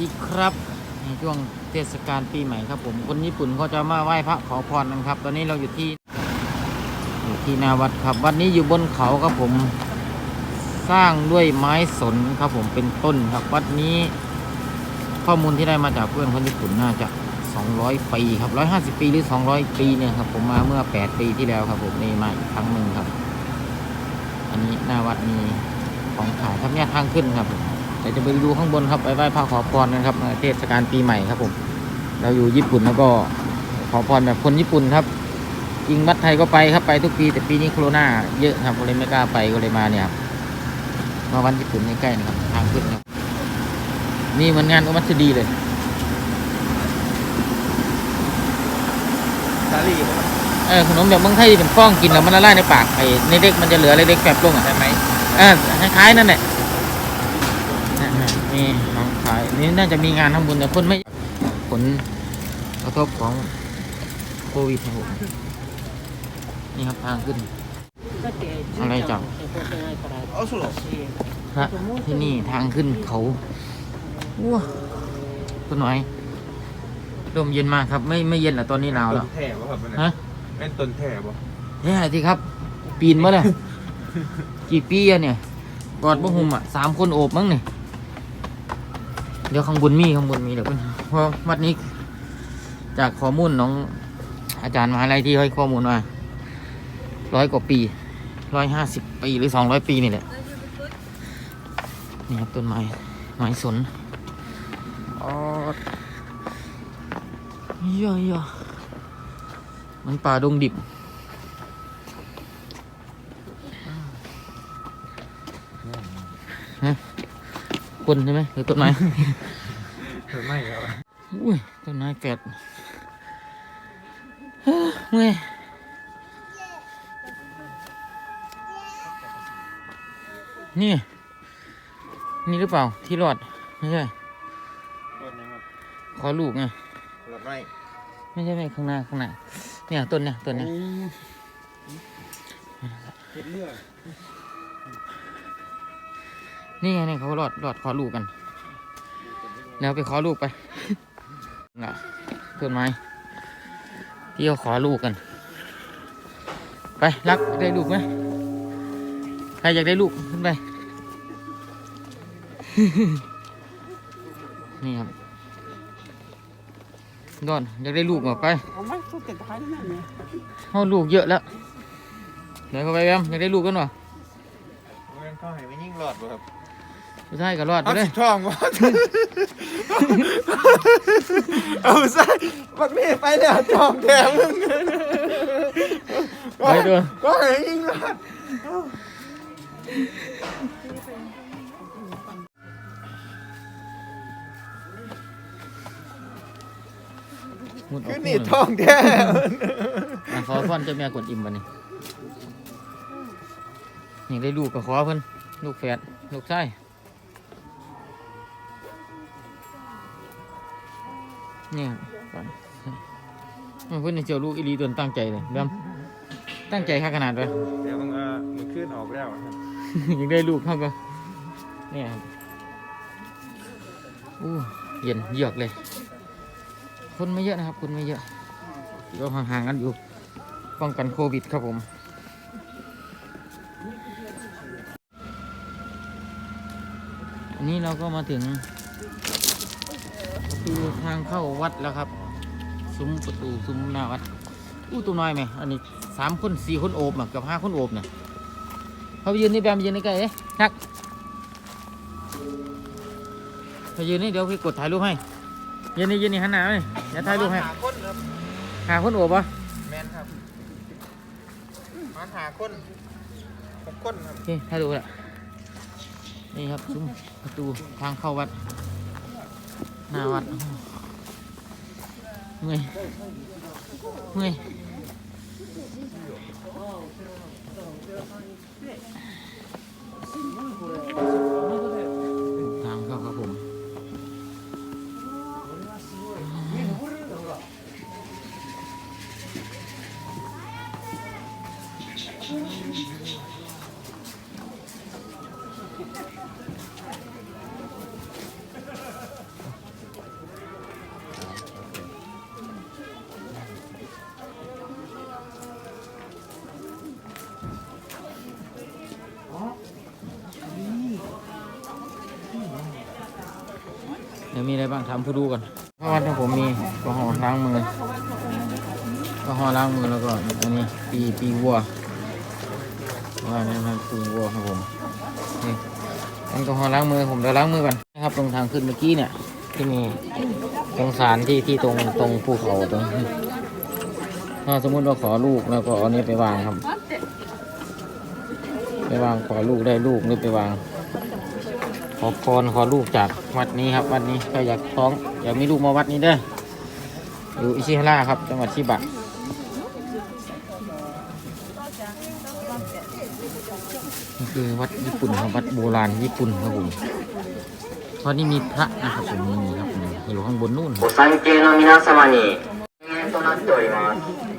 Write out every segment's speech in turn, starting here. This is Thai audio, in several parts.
ดีครับในช่วงเทศกาลปีใหม่ครับผมคนญี่ปุ่นเขาจะมาไหว้พระขอพรกันครับ ตอนนี้เราอยู่ที่อยู่ที่หนาวัดครับวัดนี้อยู่บนเขาครับผมสร้างด้วยไม้สนครับผมเป็นต้นครับวัดนี้ ข้อมูลที่ได้มาจากเพื่อนคนญี่ปุ่นน่าจะ 200 ปีครับ 150 ปีหรือ 200 ปีเนี่ยครับผมมาเมื่อ 8 ปีที่แล้วครับผมนี่มาอีกครั้งหนึ่งครับ อันนี้หน้าวัดมีของขายครับเนี่ยทางขึ้นครับผม เดี๋ยวจะไปดูข้างบนครับไปไหว้พระขอพรกันครับเทศกาลปีใหม่ครับผม เราอยู่ญี่ปุ่นแล้วก็ขอพรแบบคนญี่ปุ่นครับจริงวัดไทยก็ไปครับไปทุกปี แต่ปีนี้โควิดเยอะครับก็เลยไม่กล้าไปก็เลยมาเนี่ยครับมาวันญี่ปุ่นใกล้ๆนะครับทางขึ้นครับนี่เหมือนงานโอมัตสึดีเลยสาลีบ่ครับเออขนมแบบเมืองไทยที่เป็นฟองกินแล้วมันละลายในปากไอ้ในเด็กมันจะเหลือเล็กๆแฝบลงอะใช่ไหมเออคล้ายๆนั่นแหละ นะฮะนี่น้องขายนี่น่าจะมีงานทำบุญแต่คนไม่ผลกระทบของโควิดครับผมนี่ครับทางขึ้น อะไรจังเอาสุโรพระที่นี่ทางขึ้นเขาว้าต้นไม้ลมเย็นมากครับ ไม่ไม่เย็นแล้วตอนนี้หนาวต้แล้วนแท่บ่ครับมันฮะแม่นต้นแท่บ่แย่ที่ครับ ปีนมาเลยกี่ปีอะเนี่ยกอดบ่หุมอะสามคนโอบมั้งเนี่ย เดี๋ยวข้างบนมีข้างบนมีเดี๋ยวเพิ่นเพราะวัดนี้ จากข้อมูลน้องอาจารย์มหาลัยที่ให้ข้อมูลมาร้อยกว่าปีร้อยห้าสิบปีหรือสองร้อยปีนี่แหละนี่ครับต้นไม้ไม้สนอ๋อเยอะเยอะมันป่าดงดิบ คนใช่ไหมหรือต้นไม้ไม่ครับอุ้ยต้นไม้แฝดเฮ้ยเมื่อยนี่ นี่หรือเปล่าที่รอด ไม่ใช่ต้นยังครับขอลูกไงหลอดไม้ไม่ใช่ไม่ข้างหน้าข้างหน้าเนี่ยต้นเนี่ยต้นเนี่ยเห็ดเลือด นี่ไงเนี่ยเขาหลอดหลอดขอลูกกันแล้วไปขอลูกไปน่ะต้นไม้ที่เขาขอลูกกัน ไปรักได้ลูกไหมใครอยากได้ลูกขึ้นไปนี่ครับดอนอยากได้ลูกเหรอไปเขาลูกเยอะแล้วเดี๋ยวเข้าไปแอมอยากได้ลูกกันหรอเขาให้ไม่ยิ่งหลอดเลยครับ สุดท้ายก็รอดไปเอาเลยสิท่องบ่เอาใส่บักนี่ไปแล้วจอมแถมมึงไปด้วยก็ให้ยิ่งหลอดมุดออกคือคู่นี่เลยท่องแท้อะขอพรเจ้าแม่กวนอิมบันนี่อยากได้ลูกก็ขอเพิ่นลูกแฝดลูกชาย เนี่ยก่อนมันเพิ่นนี่เจ้าลูกอีหลีตัวตั้งใจเลยดำตั้งใจค่าขนาดเลยเดี๋ยวมึงเออมึงขึ้นออกแล้วครับยังได้ลูกเข้าก็เนี่ยครับอู้เย็นเยือกเลย คนไม่เยอะนะครับ คนไม่เยอะก็ห่างๆกันอยู่ป้องกันโควิดครับผมอันนี้เราก็มาถึง ประตูทางเข้าวัดแล้วครับ ซุ้มประตูซุ้มหน้าวัด อู้ตัวน้อยไหม อันนี้สามคนสี่คนโอบอะเกือบห้าคนโอบเนี่ยเขาไปยืนนี่แบมไปยืนนี่ใกล้เอ๊ะนักไปยืนนี่เดี๋ยวพี่กดถ่ายรูปให้ ยืนนี่ยืนนี่หันหน้าเลยเดี๋ยวถ่ายรูปให้หาคนครับหาคนโอบวะแมนครับมาหาคนหกคนครับโอเคถ่ายรูปละนี่ครับซุ้มประตูทางเข้าวัด หน้าวัดเมื่อยเมื่อยท มีอะไรบ้างทำผู้ดูก่อนเพราะว่าถ้าผมมีแอลกอล้างมือแอลกอล้างมือแล้วก็อันนี้ปีปีวัวว่านี่มันปีวัวครับผมนี่แอลกอฮอล์ล้างมือผมเดี๋ยวล้างมือก่อนนะครับตรงทางขึ้นเมื่อกี้เนี่ย ที่มีตรงสารที่ที่ตรงตรงภูเขาตรงถ้าสมมุติว่าขอลูกแล้วก็เอาอันนี้ไปวางครับ ไปวางขอลูกได้ลูกนี่ไปวาง อพรขอลูกจากวัดนี้ครับ วัดนี้ก็อยากท้อง อยากมีลูกมาวัดนี้เด้ออยู่อิชิฮาระครับ จังหวัดชิบะนี่คือวัดญี่ปุ่นครับวัดโบราณญี่ปุ่นครับผมวัดนี้มีพระนะครับผมนี่ครับนี่อยู่ข้างบนนู่นครับ ご参詣の皆様に禁煙となっております。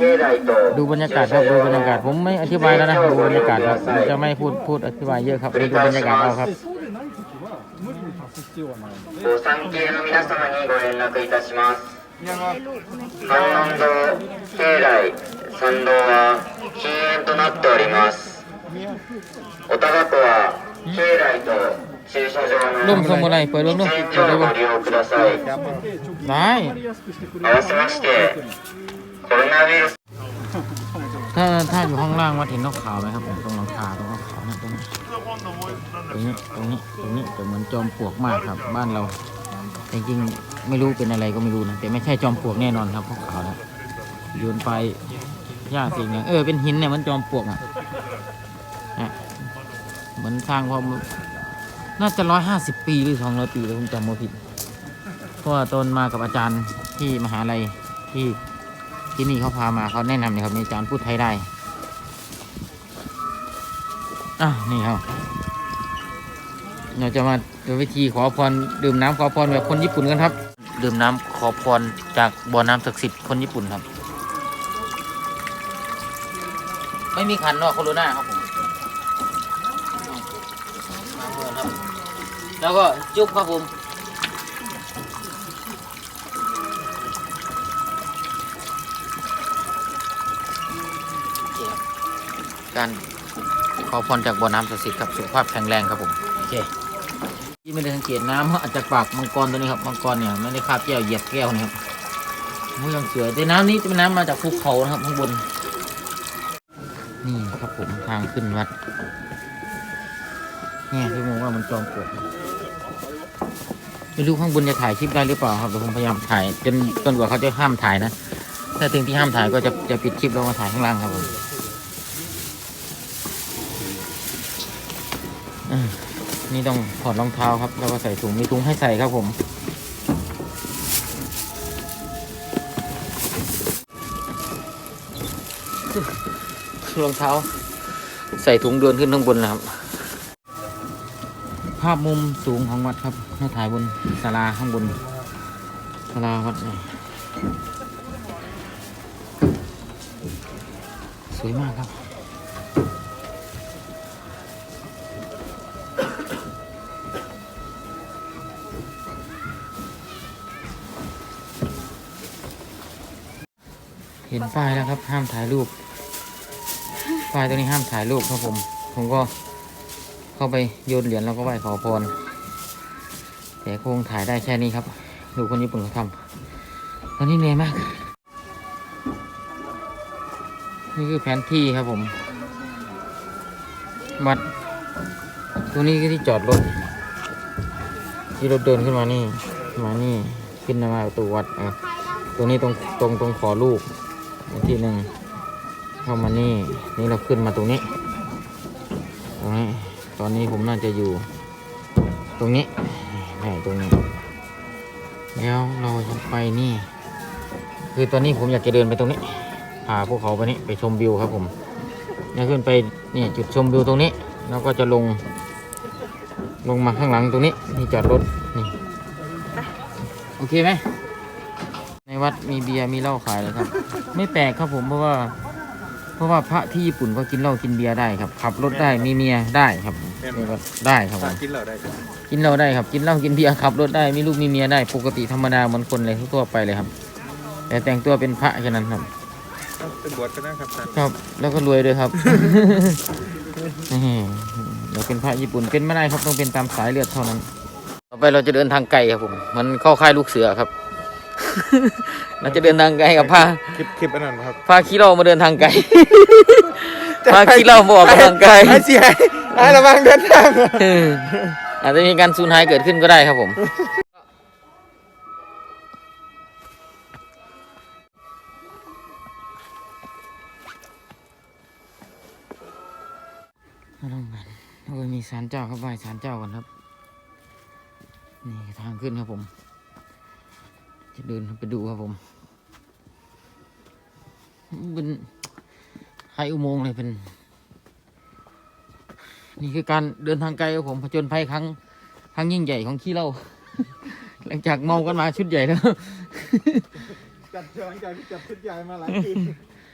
おたばこは境内と ดูบรรยากาศครับดูบรรยากาศผมไม่อธิบายแล้วนะดูบรรยากาศครับผมจะไม่พูดพูดอธิบายเยอะครับไปดูบรรยากาศเอาครับ ご参詣の皆様にご連絡いたします。観音堂、境内、参道は禁煙となっております。おたばこは境内と駐車場 ร่ม の ทรงอะไรเปิดร่มร่ม 喫 เปิด 煙 ได้ 所を ปะ ご利用ください。 ได้ 合わせまして、コロナウイルス ถ้าถ้าอยู่ข้างล่างวัดเห็นนกขาวไหมครับผมตรงหลังคาตรงนกขาวนะตรงนี้ตรงนี้ตรงนี้ตรงนี้จะเหมือนจอมปลวกมากครับ บ้านเราจริงๆไม่รู้เป็นอะไรก็ไม่รู้นะแต่ไม่ใช่จอมปลวกแน่นอนครับพวกขาวนะโยนไปหญ้าสิ่งอย่างเออเป็นหินเนี่ยมันจอมปลวกอะนะเหมือนสร้างความน่าจะร้อยห้าสิบปีหรือสองร้อยปีเลยผมจำไม่ผิดเพราะว่าตอนมากับอาจารย์ที่มหาลัยที่ ที่นี่เขาพามาเขาแนะนำเนี่ยครับมีอาจารย์พูดไทยได้อะนี่ครับเราจะมาดูวิธีขอพรดื่มน้ำขอพรแบบคนญี่ปุ่นกันครับ ดื่มน้ำขอพรจากบ่อน้ำศักดิ์สิทธิ์คนญี่ปุ่นครับ ไม่มีขันเนาะโคโรนาครับผมน้ำเบอร์ครับแล้วก็จุ๊บครับผม การขอพรจากบ่อน้ำศักดิ์สิทธิ์ครับสุขภาพแข็งแรงครับผมโอเคที่ไม่ได้สังเกตน้ำอาจจะปากมังกรตัวนี้ครับมังกรเนี่ยไม่ได้คาบแก้วเหยียบแก้วนะครับมันยังสวยแต่น้ำนี้จะเป็นน้ำมาจากภูเขานะครับข้างบน นี่ครับผมทางขึ้นวัดเนี่ยที่ผมว่ามันจอมปลวกไม่รู้ข้างบนจะถ่ายคลิปได้หรือเปล่าครับเดี๋ยวผมพยายามถ่ายจนจนกว่าเขาจะห้ามถ่ายนะถ้าถึงที่ห้ามถ่ายก็จะจะปิดคลิปแล้วมาถ่ายข้างล่างครับผม อืม นี่ต้องถอดรองเท้าครับ แล้วก็ใส่ถุงมีถุงให้ใส่ครับผม รองเท้า ใส่ถุงเดินขึ้นข้างบนนะครับ ภาพมุมสูงของวัดครับมาถ่ายบนศาลาข้างบนศาลาวัดสวยมากครับ นป้ายแล้วครับ ห้ามถ่ายรูปป้ายตัวนี้ห้ามถ่ายรูปครับผม ผมก็เข้าไปโยนเหรียญแล้วก็ไหว้ขอพรแต่คงถ่ายได้แค่นี้ครับ ดูคนญี่ปุ่นเขาทำตอนนี้เหนื่อยมาก นี่คือแผนที่ครับผมวัดตรงนี้คือที่จอดรถ ที่รถเดินขึ้นมานี่ มานี่ ขึ้นมาประตูวัดอะตรงนี้ตรงตรงตรงขอลูก ที่หนึ่งเข้ามานี่ นี่เราขึ้นมาตรงนี้ ตรงนี้ ตอนนี้ผมน่าจะอยู่ ตรงนี้ใช่ตรงนี้ แล้วเราจะไปนี่ คือตอนนี้ผมอยากจะเดินไปตรงนี้ พาพวกเขาไปนี่ไปชมวิวครับผมเนี่ยขึ้นไปนี่จุดชมวิวตรงนี้ แล้วก็จะลง ลงมาข้างหลังตรงนี้ นี่จอดรถ นี่ โอเคไหม วัดมีเบียร์มีเหล้าขายเลยครับ ไม่แปลกครับผมเพราะว่า เพราะว่าพระที่ญี่ปุ่นเขากินเหล้ากินเบียร์ได้ครับขับรถได้มีเมียได้ครับนี่ก็ได้ครับผมกินเราได้กินเหล้าได้ครับกินเหล้ากินเบียร์ขับรถได้มีลูกมีเมียได้ปกติธรรมดาเหมือนคนเลยทั่วๆไปเลยครับ แต่แต่งตัวเป็นพระแค่นั้นครับเป็นบวชกันนะครับท่านครับ แล้วก็รวยด้วยครับนี่เราเป็นพระญี่ปุ่นเป็นไม่ได้ครับต้องเป็นตามสายเลือดเท่านั้น ต่อไปเราจะเดินทางไกลครับผม มันเข้าค่ายลูกเสือครับ เราจะเดินทางไกลกับพาคลิปคลิปอันนั้นครับพาขี้เรามาเดินทางไกลพาขี้เรามาออกกำลังกายไอ้เสียไอ้ระวังเดินทางเอออาจจะมีการสูญหายเกิดขึ้นก็ได้ครับผมมาลงกันโอ้ยมีศาลเจ้าครับไหว้ศาลเจ้ากันครับ นี่ทางขึ้นครับผม จะเดินไปดูครับผมเป็นไฮอุโมงค์เลยเป็น นี่คือการเดินทางไกลครับผมผจญภัยครั้งครั้งยิ่งใหญ่ของขี้เหล้าหลังจากเมากันมาชุดใหญ่แล้ว จัดหลังจากที่จับชุดใหญ่มาหลายคืน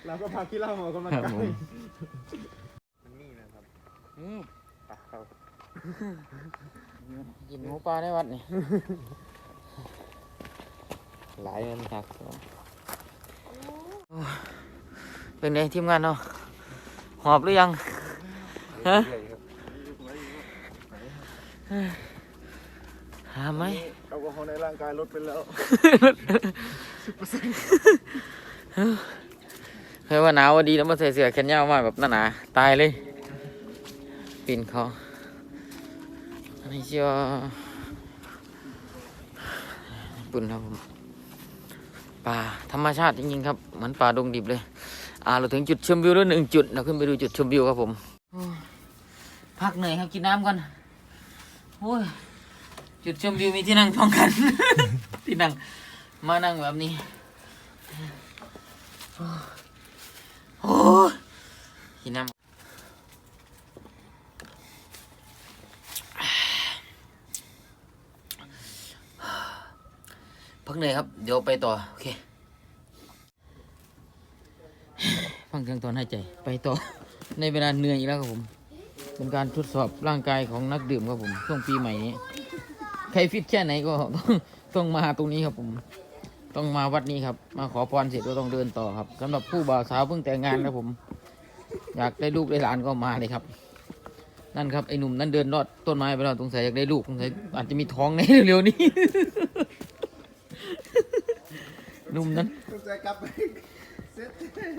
เราก็พาขี้เหล้ามาออกกำลังครับกายผม มันมีนะครับอืมปะครับกินหมูปลาในวัดนี่ หลายเงินจากเป็นไงทีมงานเนาะหอบหรือยังฮะเรื่อยครับหาไหมแอลกอฮอล์ในร่างกายลดไปแล้วเฮ้ยว่าหนาวว่าดีแล้วมาใส่เสื้อแขนยาวมาแบบหนาหนาๆตายเลยปีนเขาอันนี้เชื่อปุ่นครับผม ป่าธรรมชาติจริงๆครับเหมือนป่าดงดิบเลย อ่าเราถึงจุดชมวิวแล้วหนึ่งจุดเราขึ้นไปดูจุดชมวิวครับผมพักเหนื่อยครับกินน้ำก่อนโอ้ยจุดชมวิวมีที่นั่งพร้อมกัน ที่นั่งมานั่งแบบนี้โอ้ยกินน้ำ พักเหนื่อยครับ เดี๋ยวไปต่อ โอเค ฟังเครื่องตอนหายใจ ไปต่อ ในเวลาเหนื่อยอีกแล้วครับผม เป็นการทดสอบร่างกายของนักดื่มครับผม ช่วงปีใหม่นี้ ใครฟิตแค่ไหนก็ต้องต้องมาตรงนี้ครับผม ต้องมาวัดนี้ครับ มาขอพรเสร็จก็ต้องเดินต่อครับสำหรับผู้บ่าวสาวเพิ่งแต่งงานครับผม อยากได้ลูกได้หลานก็มาเลยครับ นั่นครับไอ้หนุ่มนั่นเดินลอดต้นไม้ไปแล้วสงสัยอยากได้ลูกสงสัยอาจจะมีท้องในเร็วๆนี้ นุ่มนั้นต้องใจกลับไปเซ็ต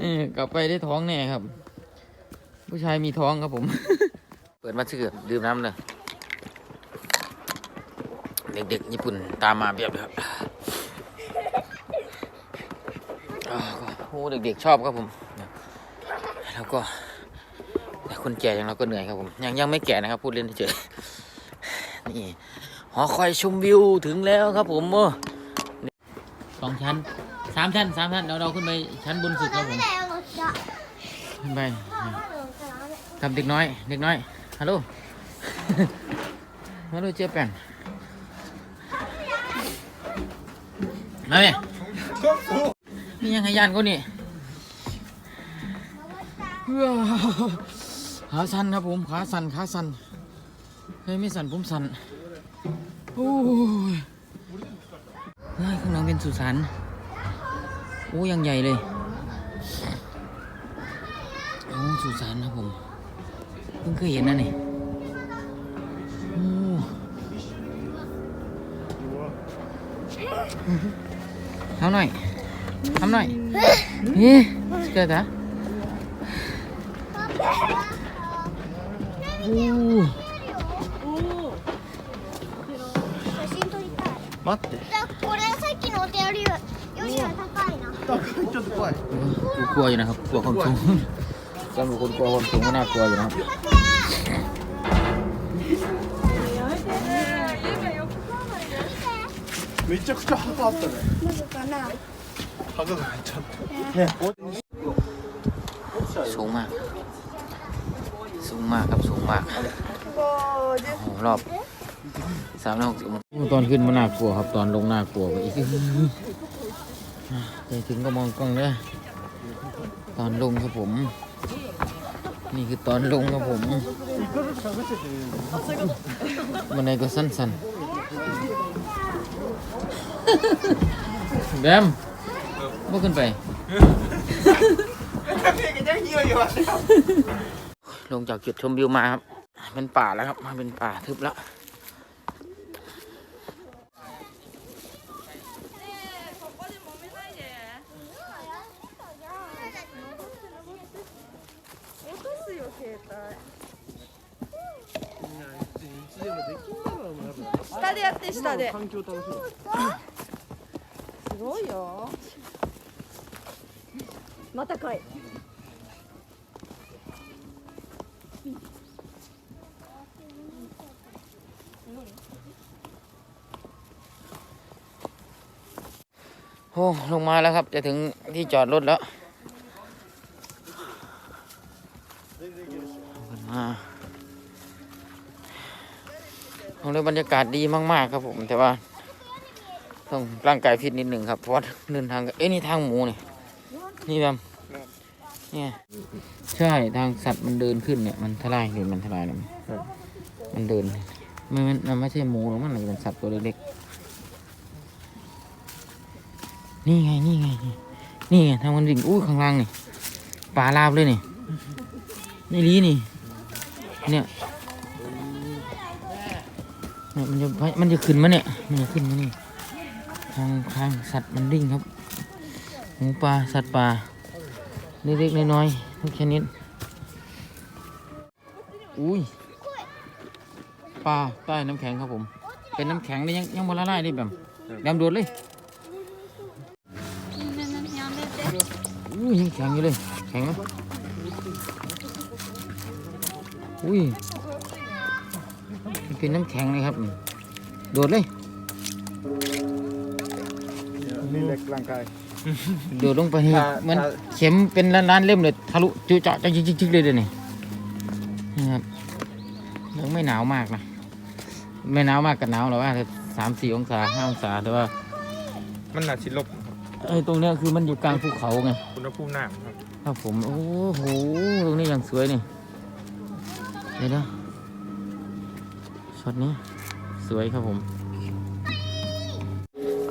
เออกลับไปได้ท้องแน่ครับ ผู้ชายมีท้องครับผม เปิดมาเชื่อดื่มน้ำเลยเด็กๆญี่ปุ่นตามมาเบียบเลยครับอ่าก็โอ้เด็กๆชอบครับผม แล้วก็แต่คนแก่อย่างเราก็เหนื่อยครับผม ยังยังไม่แก่นะครับ พูดเล่นเฉยๆนี่หอคอยชมวิวถึงแล้วครับผมโอ้สองชั้น สามชั้นสามชั้นเราเราขึ้นไปชั้นบนสุดครับผมขึ้นไปกับเด็กน้อย เด็กน้อยฮัลโหลฮัลโหลเจ๊แป้นมาไหมนี่ยังไงยานเขานี่ขาสั่นครับผมขาสั่นขาสั่นเฮ้ยไม่สั่นผมสั่นโอ้ยเฮ้ยข้างหลังเป็นสุสาน โอ้ยังใหญ่เลย โอ้สุสานครับผม เพิ่งเคยเห็นนะนี่โอ้ทำหน่อยทำหน่อยเฮ้ยสเกิดอะโอ้ 写真撮りたい。待って いな。ちょっと怖い กูกลัวอยู่นะครับ กลัวความสูงสำหรับคนกลัวความสูงก็น่ากลัวอยู่นะครับ めちゃくちゃ墓あったねなんかな。墓がめっちゃあったね สูงมาก สูงมากครับสูงมาก โอ้โหรอบสามร้อยหกสิบตอนขึ้นมันน่ากลัวครับ ตอนลงน่ากลัวกว่าอีก ใจถึงก็มองกล้องเลยตอนลงครับผม นี่คือตอนลงครับผมบันไดก็สั้นๆแบมบ่ขึ้นไปลงจากจุดชมวิวมาครับเป็นป่าแล้วครับมาเป็นป่าทึบแล้ว 下でやって下で。すごいよ。またかい。 โอ้ลงมาแล้วครับ จะถึงที่จอดรถแล้วมา ตรงนี้บรรยากาศดีมาก ๆ ครับผมแต่ว่า ต้องร่างกายฟิตนิดหนึ่งครับเพราะว่าเดินทางเอ้ยนี่ทางหมูนี่นี่แบบเนี่ยใช่ทางสัตว์มันเดินขึ้นเนี่ยมันทลายเห็นมันทลายเลยมันเดินมันมันมันไม่ใช่หมูหรอกมันเป็นสัตว์ตัวเล็กๆนี่ไงนี่ไงนี่ไงทางมันดิ่งอู้ข้างล่างนี่ปลาลาบเลยนี่นี่ลีนี่เนี่ย เนี่ยมันจะมันจะขึ้นมาเนี่ย มันจะขึ้นมานี่ทางทางสัตว์มันดิ่งครับหมูปลาสัตว์ป่าเล็กๆน้อยๆทุกชนิดอุ้ยปลาใต้น้ำแข็งครับผม เป็นน้ำแข็งนี่ยังยังบละลายนี่แบบดำโดดเลยอุ้ยยังแข็งอยู่เลยแข็งอุ้ย เป็นน้ำแข็งเลยครับนี่โดดเลย นี่เล็กร่างกาย โดดลงไปนี่ถ้ามันถ้าเข็มเป็นล้านๆเล่มเลยทะลุจุเจาะจะจิกๆเลยเดี๋ยวนี้นี่ครับยังไม่หนาวมากนะไม่หนาวมากกับหนาวหรอกว่าสามสี่องศาห้าองศาแต่ว่ามันหนาชิลบไอ้ตรงเนี้ยคือมันอยู่กลางภูเขาไง อุณหภูมิน้ำครับครับผม โอ้โห ตรงนี้อย่างสวยนี่ เดี๋ยวนะ ช็อตนี้สวยครับผม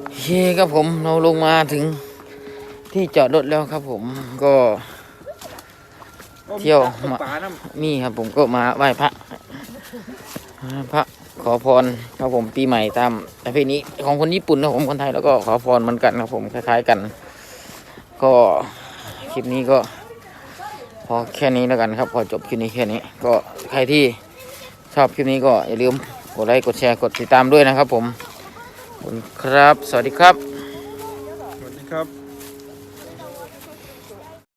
โอเคครับผมเราลงมาถึงที่จอดรถแล้วครับผมก็เที่ยวมาปลาน้มีครับผมก็มาไหว้พระไหว้พระขอพรครับผมปีใหม่ตามประเพณีของคนญี่ปุ่นนะผมคนไทยแล้วก็ขอพรเหมือนกันครับผมคล้ายๆกัน ก็คลิปนี้ก็พอแค่นี้แล้วกันครับ พอจบคลิปนี้แค่นี้ ก็ใครที่ ชอบคลิปนี้ก็อย่าลืมกดไลค์กดแชร์กดติดตามด้วยนะครับผมขอบคุณครับ สวัสดีครับ สวัสดีครับ